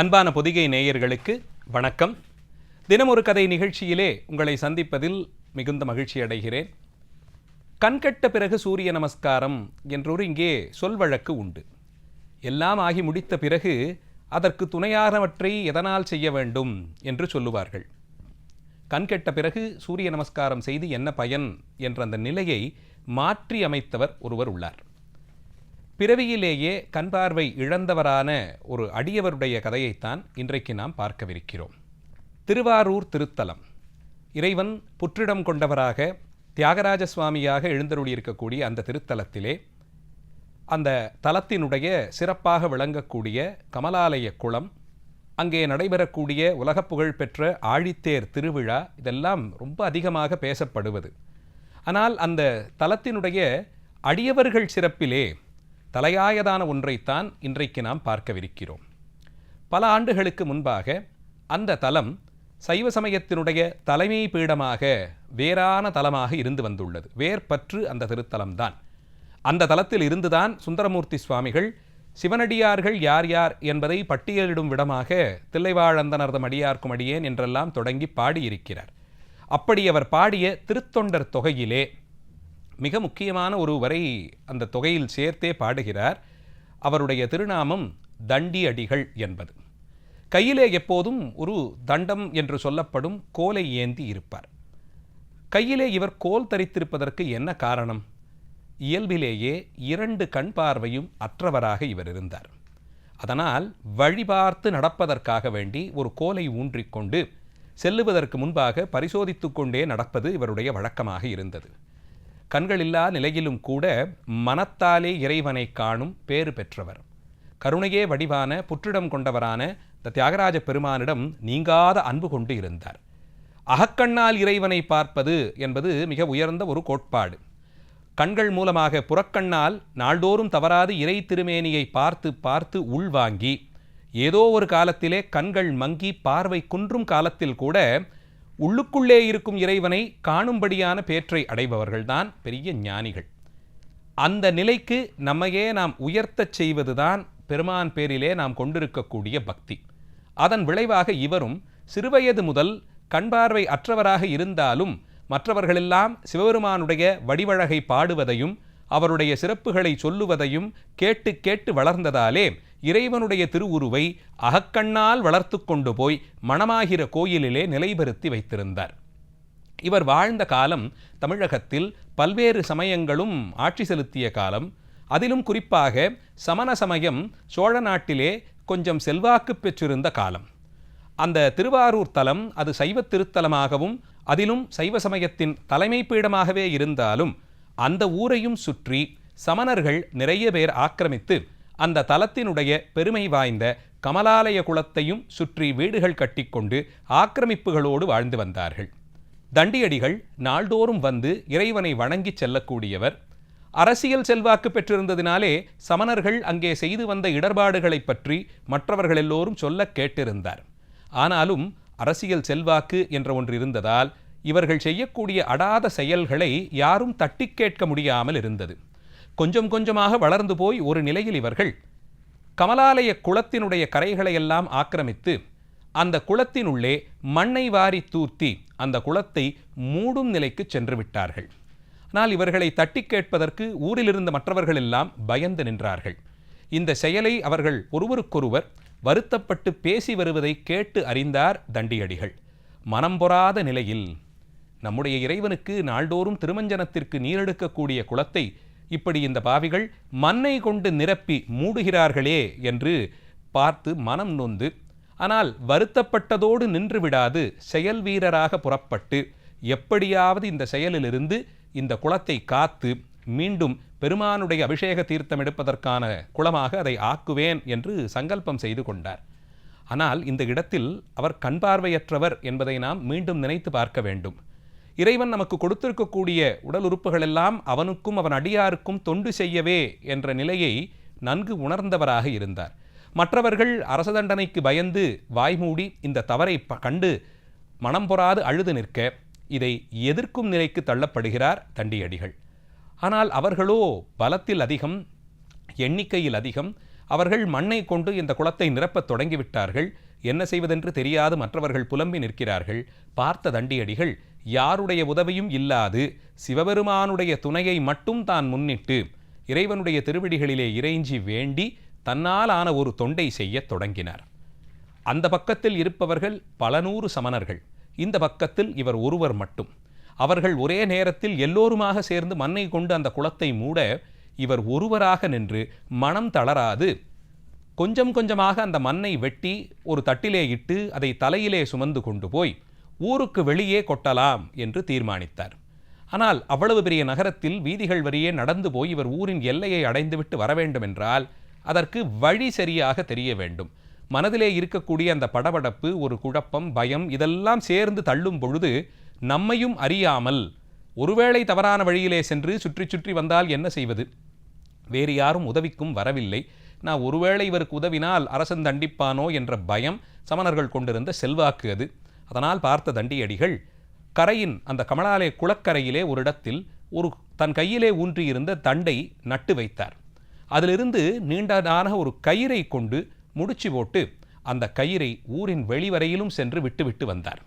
அன்பான பொதிகை நேயர்களுக்கு வணக்கம். தினமொரு கதை நிகழ்ச்சியிலே உங்களை சந்திப்பதில் மிகுந்த மகிழ்ச்சி அடைகிறேன். கண்கட்ட பிறகு சூரிய நமஸ்காரம் என்றொரு இங்கே சொல் வழக்கு உண்டு. எல்லாம் ஆகி முடித்த பிறகு அதற்கு துணையானவற்றை எதனால் செய்ய வேண்டும் என்று சொல்லுவார்கள். கண்கெட்ட பிறகு சூரிய நமஸ்காரம் செய்து என்ன பயன் என்ற அந்த நிலையை மாற்றி அமைத்தவர் ஒருவர் உள்ளார். பிறவியிலேயே கண்பார்வை இழந்தவரான ஒரு அடியவருடைய கதையைத்தான் இன்றைக்கு நாம் பார்க்கவிருக்கிறோம். திருவாரூர் திருத்தலம். இறைவன் புற்றிடம் கொண்டவராக தியாகராஜ சுவாமியாக எழுந்தருளியிருக்கக்கூடிய அந்த திருத்தலத்திலே அந்த தலத்தினுடைய சிறப்பாக விளங்கக்கூடிய கமலாலய குளம் அங்கே நடைபெறக்கூடிய உலகப் புகழ் பெற்ற ஆழித்தேர் திருவிழா இதெல்லாம் ரொம்ப அதிகமாக பேசப்படுவது. ஆனால் அந்த தலத்தினுடைய அடியவர்கள் சிறப்பிலே தலையாயதான ஒன்றைத்தான் இன்றைக்கு நாம் பார்க்கவிருக்கிறோம். பல ஆண்டுகளுக்கு முன்பாக அந்த தலம் சைவ சமயத்தினுடைய தலைமை பீடமாக வேறான தலமாக இருந்து வந்துள்ளது. வேர்பற்று அந்த திருத்தலம்தான். அந்த தலத்தில் இருந்துதான் சுந்தரமூர்த்தி சுவாமிகள் சிவனடியார்கள் யார் யார் என்பதை பட்டியலிடும் விடமாக தில்லைவாழந்தனர்தம் அடியார்க்கும் அடியேன் என்றெல்லாம் தொடங்கி பாடியிருக்கிறார். அப்படி அவர் பாடிய திருத்தொண்டர் தொகையிலே மிக முக்கியமான ஒரு வரை அந்த தொகையில் சேர்த்தே பாடுகிறார். அவருடைய திருநாமம் தண்டி அடிகள் என்பது. கையிலே எப்போதும் ஒரு தண்டம் என்று சொல்லப்படும் கோலை ஏந்தி இருப்பார். கையிலே இவர் கோல் தரித்திருப்பதற்கு என்ன காரணம்? இயல்பிலேயே இரண்டு கண் பார்வையும் அற்றவராக இவர் இருந்தார். அதனால் வழிபார்த்து நடப்பதற்காக வேண்டி ஒரு கோலை ஊன்றிக்கொண்டு செல்லுவதற்கு முன்பாக பரிசோதித்து கொண்டே நடப்பது இவருடைய வழக்கமாக இருந்தது. கண்களில்லா நிலையிலும் கூட மனத்தாலே இறைவனை காணும் பேறு பெற்றவர். கருணையே வடிவான புற்றிடம் கொண்டவரான இந்த தியாகராஜ பெருமானிடம் நீங்காத அன்பு கொண்டு இருந்தார். அகக்கண்ணால் இறைவனை பார்ப்பது என்பது மிக உயர்ந்த ஒரு கோட்பாடு. கண்கள் மூலமாக புறக்கண்ணால் நாள்தோறும் தவறாது இறை திருமேனியை பார்த்து பார்த்து உள்வாங்கி ஏதோ ஒரு காலத்திலே கண்கள் மங்கி பார்வை குன்றும் காலத்தில் கூட உள்ளுக்குள்ளே இருக்கும் இறைவனை காணும்படியான பேற்றை அடைபவர்கள்தான் பெரிய ஞானிகள். அந்த நிலைக்கு நம்மையே நாம் உயர்த்தச் செய்வதுதான் பெருமான் பேரிலே நாம் கொண்டிருக்கக்கூடிய பக்தி. அதன் விளைவாக இவரும் சிறுவயது முதல் கண்பார்வை அற்றவராக இருந்தாலும் மற்றவர்களெல்லாம் சிவபெருமானுடைய வடிவழகை பாடுவதையும் அவருடைய சிறப்புகளை சொல்லுவதையும் கேட்டு கேட்டு வளர்ந்ததாலே இறைவனுடைய திருவுருவை அகக்கண்ணால் வளர்த்து கொண்டு போய் மணமாகிற கோயிலிலே நிலைபெறுத்தி வைத்திருந்தார். இவர் வாழ்ந்த காலம் தமிழகத்தில் பல்வேறு சமயங்களும் ஆட்சி செலுத்திய காலம். அதிலும் குறிப்பாக சமண சமயம் சோழ நாட்டிலே கொஞ்சம் செல்வாக்கு பெற்றிருந்த காலம். அந்த திருவாரூர் தலம் அது சைவ திருத்தலமாகவும் அதிலும் சைவ சமயத்தின் தலைமை பீடமாகவே இருந்தாலும் அந்த ஊரையும் சுற்றி சமணர்கள் நிறைய பேர் ஆக்கிரமித்து அந்த தலத்தினுடைய பெருமை வாய்ந்த கமலாலய குளத்தையும் சுற்றி வீடுகள் கட்டிக்கொண்டு ஆக்கிரமிப்புகளோடு வாழ்ந்து வந்தார்கள். தண்டியடிகள் நாள்தோறும் வந்து இறைவனை வணங்கி செல்லக்கூடியவர். அரசியல் செல்வாக்கு பெற்றிருந்ததினாலே சமணர்கள் அங்கே செய்து வந்த இடர்பாடுகளைப் பற்றி மற்றவர்கள் எல்லோரும் சொல்ல கேட்டிருந்தார். ஆனாலும் அரசியல் செல்வாக்கு என்ற ஒன்று இருந்ததால் இவர்கள் செய்யக்கூடிய அடாத செயல்களை யாரும் தட்டி கேட்க முடியாமல் இருந்தது. கொஞ்சம் கொஞ்சமாக வளர்ந்து போய் ஒரு நிலையில் இவர்கள் கமலாலய குளத்தினுடைய கரைகளையெல்லாம் ஆக்கிரமித்து அந்த குளத்தினுள்ளே மண்ணை வாரி தூர்த்தி அந்த குளத்தை மூடும் நிலைக்கு சென்று விட்டார்கள். ஆனால் இவர்களை தட்டி கேட்பதற்கு ஊரிலிருந்த மற்றவர்கள் எல்லாம் பயந்து நின்றார்கள். இந்த செயலை அவர்கள் ஒருவருக்கொருவர் வருத்தப்பட்டு பேசி வருவதை கேட்டு அறிந்தார் தண்டியடிகள். மனம் பொறாத நிலையில் நம்முடைய இறைவனுக்கு நாள்தோறும் திருமஞ்சனத்திற்கு நீரெடுக்கக்கூடிய குளத்தை இப்படி இந்த பாவிகள் மண்ணை கொண்டு நிரப்பி மூடுகிறார்களே என்று பார்த்து மனம் நொந்து ஆனால் வருத்தப்பட்டதோடு நின்று விடாது செயல் வீரராக புறப்பட்டு எப்படியாவது இந்த செயலிலிருந்து இந்த குளத்தை காத்து மீண்டும் பெருமானுடைய அபிஷேக தீர்த்தம் எடுப்பதற்கான குளமாக அதை ஆக்குவேன் என்று சங்கல்பம் செய்து கொண்டார். ஆனால் இந்த இடத்தில் அவர் கண்பார்வையற்றவர் என்பதை நாம் மீண்டும் நினைத்து பார்க்க வேண்டும். இறைவன் நமக்கு கொடுத்திருக்கக்கூடிய உடல் உறுப்புகள் எல்லாம் அவனுக்கும் அவன் அடியாருக்கும் தொண்டு செய்யவே என்ற நிலையை நன்கு உணர்ந்தவராக இருந்தார். மற்றவர்கள் அரச தண்டனைக்கு பயந்து வாய்மூடி இந்த தவறை ப- கண்டு மனம் பொறாது அழுது நிற்க இதை எதிர்க்கும் நிலைக்கு தள்ளப்படுகிறார் தண்டியடிகள். ஆனால் அவர்களோ பலத்தில் அதிகம் எண்ணிக்கையில் அதிகம் அவர்கள் மண்ணை கொண்டு இந்த குளத்தை நிரப்பத் தொடங்கிவிட்டார்கள். என்ன செய்வதென்று தெரியாது மற்றவர்கள் புலம்பி நிற்கிறார்கள். பார்த்த தண்டியடிகள் யாருடைய உதவியும் இல்லாது சிவபெருமானுடைய துணையை மட்டும் தான் முன்னிட்டு இறைவனுடைய திருவடிகளிலே இறைஞ்சி வேண்டி தன்னால் ஆன ஒரு தொண்டை செய்யத் தொடங்கினார். அந்த பக்கத்தில் இருப்பவர்கள் பல நூறு சமணர்கள். இந்த பக்கத்தில் இவர் ஒருவர் மட்டும். அவர்கள் ஒரே நேரத்தில் எல்லோருமாக சேர்ந்து மண்ணை கொண்டு அந்த குளத்தை மூட இவர் ஒருவராக நின்று மனம் தளராது. கொஞ்சம் கொஞ்சமாக அந்த மண்ணை வெட்டி ஒரு தட்டிலே இட்டு அதை தலையிலே சுமந்து கொண்டு போய் ஊருக்கு வெளியே கொட்டலாம் என்று தீர்மானித்தார். ஆனால் அவ்வளவு பெரிய நகரத்தில் வீதிகள் வரியே நடந்து போய் இவர் ஊரின் எல்லையை அடைந்துவிட்டு வர வேண்டும் என்றால் அதற்கு வழி சரியாக தெரிய வேண்டும். மனதிலே இருக்கக்கூடிய அந்த படபடப்பு ஒரு குழப்பம் பயம் இதெல்லாம் சேர்ந்து தள்ளும் பொழுது நம்மையும் அறியாமல் ஒருவேளை தவறான வழியிலே சென்று சுற்றி சுற்றி வந்தால் என்ன செய்வது? வேறு யாரும் உதவிக்கும் வரவில்லை. நான் ஒருவேளை இவருக்கு உதவினால் அரசன் தண்டிப்பானோ என்ற பயம் சமணர்கள் கொண்டிருந்த செல்வாக்கு அது. அதனால் பார்த்த தண்டியடிகள் கரையின் அந்த கமலாலய குளக்கரையிலே ஒரு இடத்தில் ஒரு தன் கையிலே ஊன்றியிருந்த தண்டை நட்டு வைத்தார். அதிலிருந்து நீண்டதான ஒரு கயிறை கொண்டு முடிச்சு போட்டு அந்த கயிறை ஊரின் வெளிவரையிலும் சென்று விட்டுவிட்டு வந்தார்.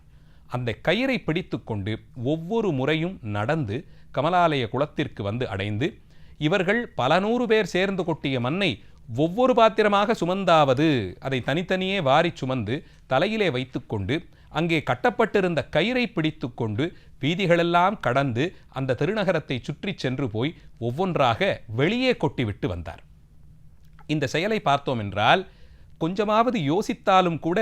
அந்த கயிறை பிடித்துக்கொண்டு ஒவ்வொரு முறையும் நடந்து கமலாலய குளத்திற்கு வந்து அடைந்து இவர்கள் பல நூறு பேர் சேர்ந்து கொட்டிய மண்ணை ஒவ்வொரு பாத்திரமாக சுமந்தாவது அதை தனித்தனியே வாரி சுமந்து தலையிலே வைத்துக்கொண்டு அங்கே கட்டப்பட்டிருந்த கயிறை பிடித்துக்கொண்டு வீதிகளெல்லாம் கடந்து அந்த திருநகரத்தை சுற்றி சென்று போய் ஒவ்வொன்றாக வெளியே கொட்டிவிட்டு வந்தார். இந்த செயலை பார்த்தோம் என்றால் கொஞ்சமாவது யோசித்தாலும் கூட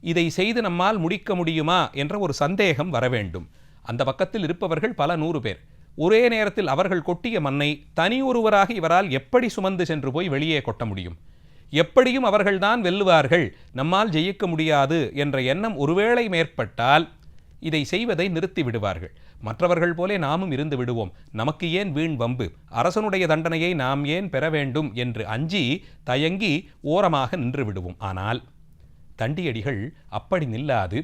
இதை செய்து நம்மால் முடிக்க முடியுமா என்ற ஒரு சந்தேகம் வர வேண்டும். அந்த பக்கத்தில் இருப்பவர்கள் பல நூறு பேர். ஒரே நேரத்தில் அவர்கள் கொட்டிய மண்ணை தனி ஒருவராக இவரால் எப்படி சுமந்து சென்று போய் வெளியே கொட்ட முடியும்? எப்படியும் அவர்கள்தான் வெல்லுவார்கள் நம்மால் ஜெயிக்க முடியாது என்ற எண்ணம் ஒருவேளை மேற்பட்டால் இதை செய்வதை நிறுத்தி விடுவார்கள். மற்றவர்கள் போலே நாமும் இருந்து விடுவோம். நமக்கு ஏன் வீண் வம்பு? அரசனுடைய தண்டனையை நாம் ஏன் பெற வேண்டும் என்று அஞ்சி தயங்கி ஓரமாக நின்று விடுவோம். ஆனால் தண்டியடிகள் அப்படி நில்லாது.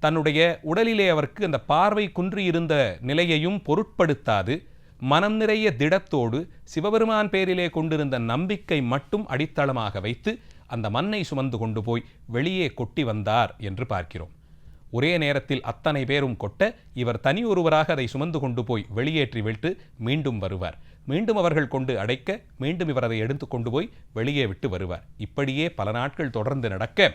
தன்னுடைய உடலிலே அவருக்கு அந்த பார்வை குன்றியிருந்த நிலையையும் பொருட்படுத்தாது. மனம் நிறைய திடத்தோடு சிவபெருமான் பேரிலே கொண்டிருந்த நம்பிக்கை மட்டும் அடித்தளமாக வைத்து அந்த மண்ணை சுமந்து கொண்டு போய் வெளியே கொட்டி வந்தார் என்று பார்க்கிறோம். ஒரே நேரத்தில் அத்தனை பேரும் கொட்ட இவர் தனி ஒருவராக அதை சுமந்து கொண்டு போய் வெளியேற்றி விட்டு மீண்டும் வருவார். மீண்டும் அவர்கள் கொண்டு அடைக்க மீண்டும் இவர் அதை எடுத்து கொண்டு போய் வெளியே விட்டு வருவார். இப்படியே பல நாட்கள் தொடர்ந்து நடக்க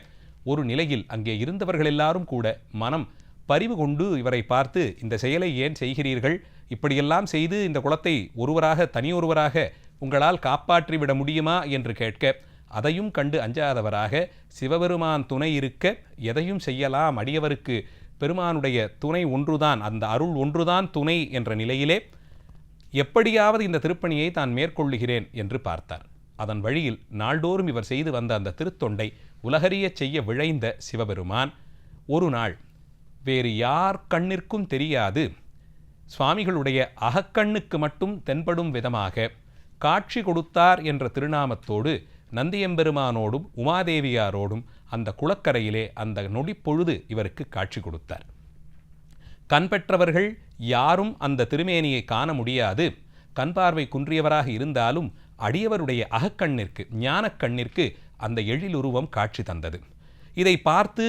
ஒரு நிலையில் அங்கே இருந்தவர்கள் எல்லாரும் கூட மனம் பரிவு கொண்டு இவரை பார்த்து இந்த செயலை ஏன் செய்கிறீர்கள்? இப்படியெல்லாம் செய்து இந்த குளத்தை ஒருவராக தனியொருவராக உங்களால் காப்பாற்றி விட முடியுமா? என்று கேட்க அதையும் கண்டு அஞ்சாதவராக சிவபெருமான் துணை இருக்க எதையும் செய்யலாம். அடியவருக்கு பெருமானுடைய துணை ஒன்றுதான் அந்த அருள் ஒன்றுதான் துணை என்ற நிலையிலே எப்படியாவது இந்த திருப்பணியை தான் மேற்கொள்ளுகிறேன் என்று பார்த்தார். அதன் வழியில் நாள்தோறும் இவர் செய்து வந்த அந்த திருத்தொண்டை உலகறிய செய்ய விழைந்த சிவபெருமான் ஒரு நாள் வேறு யார் கண்ணிற்கும் தெரியாது. சுவாமிகளுடைய அகக்கண்ணுக்கு மட்டும் தென்படும் விதமாக காட்சி கொடுத்தார் என்ற திருநாமத்தோடு நந்தியம்பெருமானோடும் உமாதேவியாரோடும் அந்த குளக்கரையிலே அந்த நொடிப்பொழுது இவருக்கு காட்சி கொடுத்தார். கண் பெற்றவர்கள் யாரும் அந்த திருமேனியை காண முடியாது. கண் பார்வை குன்றியவராக இருந்தாலும் அடியவருடைய அகக்கண்ணிற்கு ஞானக்கண்ணிற்கு அந்த எழிலுருவம் காட்சி தந்தது. இதை பார்த்து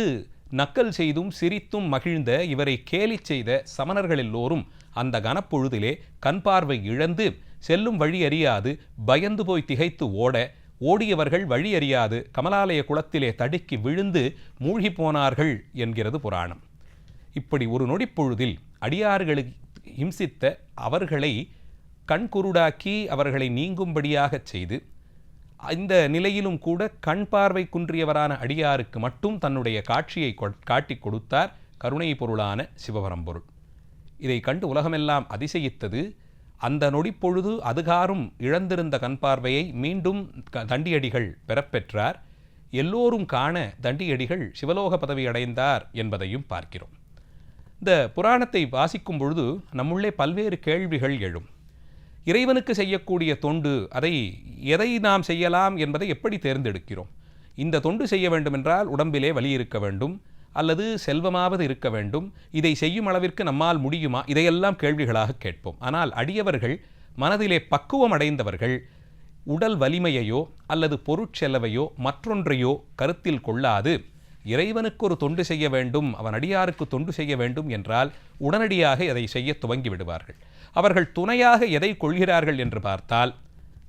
நக்கல் செய்தும் சிரித்தும் மகிழ்ந்த இவரை கேலி செய்த சமணர்கள் எல்லோரும் அந்த கனப்பொழுதிலே கண் பார்வை இழந்து செல்லும் வழி அறியாது பயந்து போய் திகைத்து ஓட ஓடியவர்கள் வழி அறியாது கமலாலய குளத்திலே தடுக்கி விழுந்து மூழ்கி போனார்கள் என்கிறது புராணம். இப்படி ஒரு நொடிப்பொழுதில் அடியார்களுக்கு இம்சித்த அவர்களை கண்குருடாக்கி அவர்களை நீங்கும்படியாகச் செய்து இந்த நிலையிலும் கூட கண் பார்வை குன்றியவரான அடியாருக்கு மட்டும் தன்னுடைய காட்சியை காட்டி கொடுத்தார் கருணை பொருளான சிவபரம்பொருள். இதை கண்டு உலகமெல்லாம் அதிசயித்தது அந்த நொடிப்பொழுது அதுகாரும் இழந்திருந்த கண்பார்வையை மீண்டும் தண்டியடிகள் பெறப்பெற்றார். எல்லோரும் காண தண்டியடிகள் சிவலோக பதவி அடைந்தார் என்பதையும் பார்க்கிறோம். இந்த புராணத்தை வாசிக்கும் பொழுது நம்முள்ளே பல்வேறு கேள்விகள் எழும். இறைவனுக்கு செய்யக்கூடிய தொண்டு அதை எதை நாம் செய்யலாம் என்பதை எப்படி தேர்ந்தெடுக்கிறோம்? இந்த தொண்டு செய்ய வேண்டுமென்றால் உடம்பிலே வலி இருக்க வேண்டும். அல்லது செல்வமாவது இருக்க வேண்டும். இதை செய்யும் அளவிற்கு நம்மால் முடியுமா? இதையெல்லாம் கேள்விகளாக கேட்போம். ஆனால் அடியவர்கள் மனதிலே பக்குவம் அடைந்தவர்கள் உடல் வலிமையையோ அல்லது பொருட்செலவையோ மற்றொன்றையோ கருத்தில் கொள்ளாது. இறைவனுக்கு ஒரு தொண்டு செய்ய வேண்டும் அவன் அடியாருக்கு தொண்டு செய்ய வேண்டும் என்றால் உடனடியாக அதை செய்ய துவங்கி விடுவார்கள் அவர்கள் துணையாக எதை கொள்கிறார்கள் என்று பார்த்தால்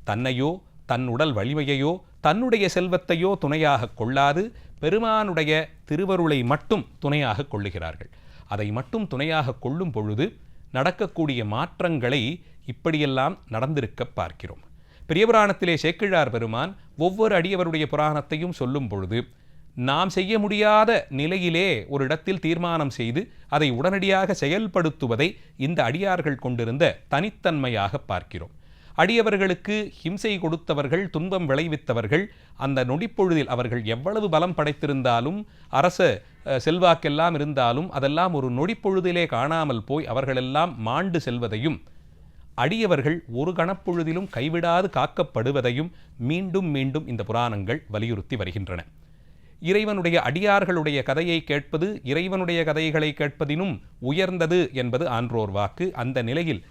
தன்னையோ தன் உடல் வலிமையையோ தன்னுடைய செல்வத்தையோ துணையாக கொள்ளாது பெருமானுடைய திருவருளை மட்டும் துணையாக கொள்ளுகிறார்கள். அதை மட்டும் துணையாக கொள்ளும் பொழுது நடக்கக்கூடிய மாற்றங்களை இப்படியெல்லாம் நடந்திருக்க பார்க்கிறோம். பெரிய புராணத்திலே சேக்கிழார் பெருமான் ஒவ்வொரு அடியவருடைய புராணத்தையும் சொல்லும் பொழுது நாம் செய்ய முடியாத நிலையிலே ஒரு இடத்தில் தீர்மானம் செய்து அதை உடனடியாக செயல்படுத்துவதை இந்த அடியார்கள் கொண்டிருந்த தனித்தன்மையாக பார்க்கிறோம். அடியவர்களுக்கு ஹிம்சை கொடுத்தவர்கள் துன்பம் விளைவித்தவர்கள் அந்த நொடிப்பொழுதில் அவர்கள் எவ்வளவு பலம் படைத்திருந்தாலும் அரச செல்வாக்கெல்லாம் இருந்தாலும் அதெல்லாம் ஒரு நொடிப்பொழுதிலே காணாமல் போய் அவர்களெல்லாம் மாண்டு செல்வதையும் அடியவர்கள் ஒரு கணப்பொழுதிலும் கைவிடாது காக்கப்படுவதையும் மீண்டும் மீண்டும் இந்த புராணங்கள் வலியுறுத்தி வருகின்றன. இறைவனுடைய அடியார்களுடைய கதையை கேட்பது இறைவனுடைய கதைகளை கேட்பதினும் உயர்ந்தது என்பது ஆன்றோர் வாக்கு. அந்த நிலையில்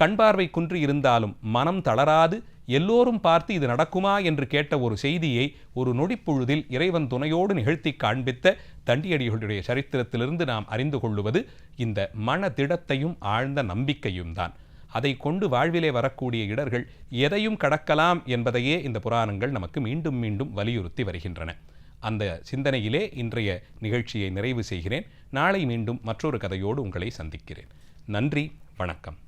கண்பார்வை குன்றி இருந்தாலும் மனம் தளராது எல்லோரும் பார்த்து இது நடக்குமா என்று கேட்ட ஒரு செய்தியை ஒரு நொடிப்பொழுதில் இறைவன் துணையோடு நிகழ்த்தி காண்பித்த தண்டியடிகளுடைய சரித்திரத்திலிருந்து நாம் அறிந்து கொள்ளுவது இந்த மனதிடத்தையும் ஆழ்ந்த நம்பிக்கையும் தான். அதை கொண்டு வாழ்விலே வரக்கூடிய இடர்கள் எதையும் கடக்கலாம் என்பதையே இந்த புராணங்கள் நமக்கு மீண்டும் மீண்டும் வலியுறுத்தி வருகின்றன. அந்த சிந்தனையிலே இன்றைய நிகழ்ச்சியை நிறைவு செய்கிறேன். நாளை மீண்டும் மற்றொரு கதையோடு உங்களை சந்திக்கிறேன். நன்றி வணக்கம்.